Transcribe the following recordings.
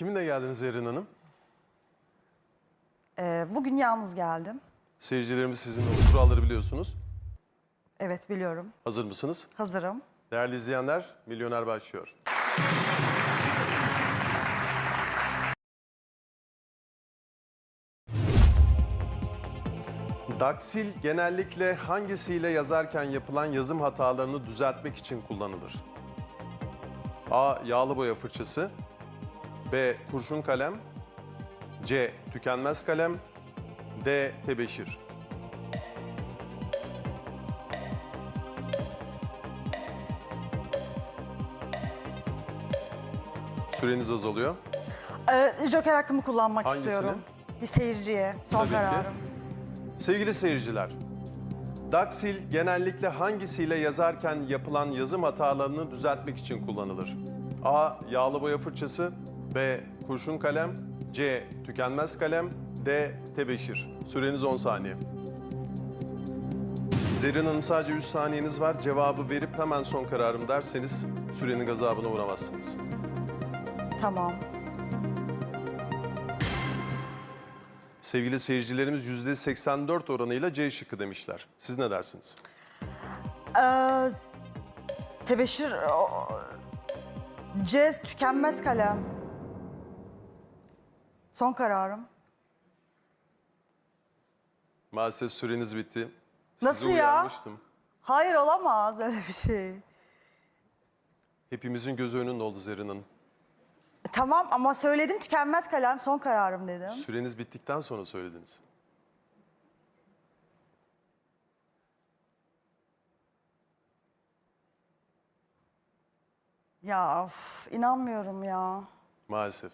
Kiminle geldiniz Zerrin Hanım? Ee, bugün yalnız geldim. Seyircilerimiz sizin o kuralları biliyorsunuz. Evet biliyorum. Hazır mısınız? Hazırım. Değerli izleyenler, Milyoner başlıyor. Daksil genellikle hangisiyle yazarken yapılan yazım hatalarını düzeltmek için kullanılır? A. Yağlı boya fırçası B. Kurşun kalem C. Tükenmez kalem D. Tebeşir Süreniz azalıyor. Ee, Joker hakkımı kullanmak Hangisini? istiyorum. Bir seyirciye. Son Tabii ki. kararım. Sevgili seyirciler, Daksil genellikle hangisiyle yazarken yapılan yazım hatalarını düzeltmek için kullanılır? A. Yağlı boya fırçası B. Kurşun kalem C. Tükenmez kalem D. Tebeşir Süreniz 10 saniye. Zerrin Hanım sadece 3 saniyeniz var. Cevabı verip hemen son kararım derseniz sürenin gazabına uğramazsınız. Tamam. Sevgili seyircilerimiz %84 oranıyla C şıkkı demişler. Siz ne dersiniz? Ee, tebeşir... o- C. Tükenmez kalem. Son kararım. Maalesef süreniz bitti. Nasıl Sizi ya? uyarmıştım. Hayır olamaz öyle bir şey. Hepimizin gözü önünde oldu Zerrin Hanım. E, Tamam ama söyledim tükenmez kalem son kararım dedim. Süreniz bittikten sonra söylediniz. Ya of, inanmıyorum ya. Maalesef.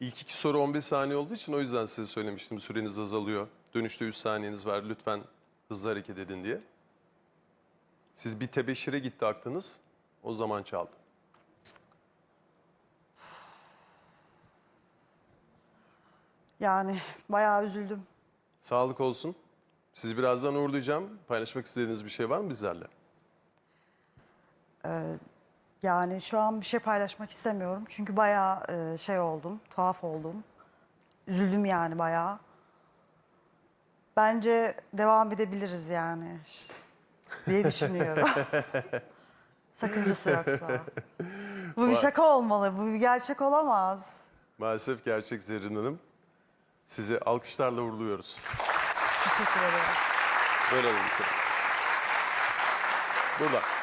İlk iki soru 15 saniye olduğu için o yüzden size söylemiştim. Süreniz azalıyor. Dönüşte 3 saniyeniz var. Lütfen hızlı hareket edin diye. Siz bir tebeşire gitti aklınız. O zaman çaldı. Yani bayağı üzüldüm. Sağlık olsun. Sizi birazdan uğurlayacağım. Paylaşmak istediğiniz bir şey var mı bizlerle? Yani şu an bir şey paylaşmak istemiyorum. Çünkü bayağı e, şey oldum, tuhaf oldum. Üzüldüm yani bayağı. Bence devam edebiliriz yani diye düşünüyorum. Sakıncası yoksa. Bu bir şaka olmalı, bu bir gerçek olamaz. Maalesef gerçek Zerrin Hanım. Sizi alkışlarla uğurluyoruz. Teşekkür ederim. Böyle olun lütfen. Burada.